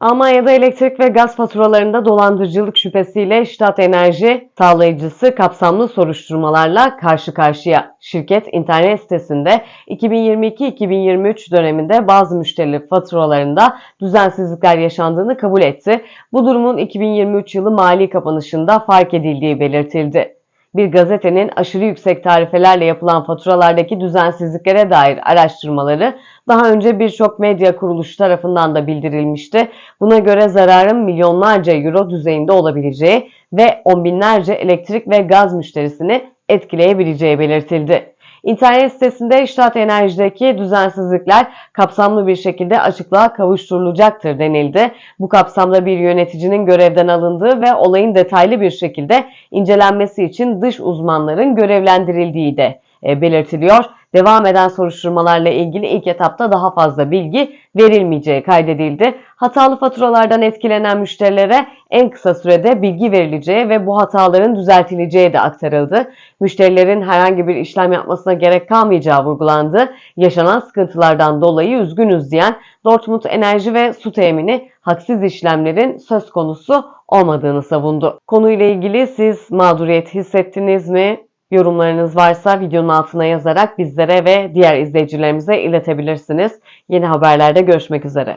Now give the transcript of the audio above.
Almanya'da elektrik ve gaz faturalarında dolandırıcılık şüphesiyle Ştat Enerji sağlayıcısı kapsamlı soruşturmalarla karşı karşıya. Şirket internet sitesinde 2022-2023 döneminde bazı müşteri faturalarında düzensizlikler yaşandığını kabul etti. Bu durumun 2023 yılı mali kapanışında fark edildiği belirtildi. Bir gazetenin aşırı yüksek tarifelerle yapılan faturalardaki düzensizliklere dair araştırmaları daha önce birçok medya kuruluşu tarafından da bildirilmişti. Buna göre zararın milyonlarca euro düzeyinde olabileceği ve on binlerce elektrik ve gaz müşterisini etkileyebileceği belirtildi. İnternet sitesinde İştahat Enerji'deki düzensizlikler kapsamlı bir şekilde açıklığa kavuşturulacaktır denildi. Bu kapsamda bir yöneticinin görevden alındığı ve olayın detaylı bir şekilde incelenmesi için dış uzmanların görevlendirildiği de e, belirtiliyor. Devam eden soruşturmalarla ilgili ilk etapta daha fazla bilgi verilmeyeceği kaydedildi. Hatalı faturalardan etkilenen müşterilere en kısa sürede bilgi verileceği ve bu hataların düzeltileceği de aktarıldı. Müşterilerin herhangi bir işlem yapmasına gerek kalmayacağı vurgulandı. Yaşanan sıkıntılardan dolayı üzgünüz diyen Dortmund Enerji ve Su Temini haksız işlemlerin söz konusu olmadığını savundu. Konuyla ilgili siz mağduriyet hissettiniz mi? Yorumlarınız varsa videonun altına yazarak bizlere ve diğer izleyicilerimize iletebilirsiniz. Yeni haberlerde görüşmek üzere.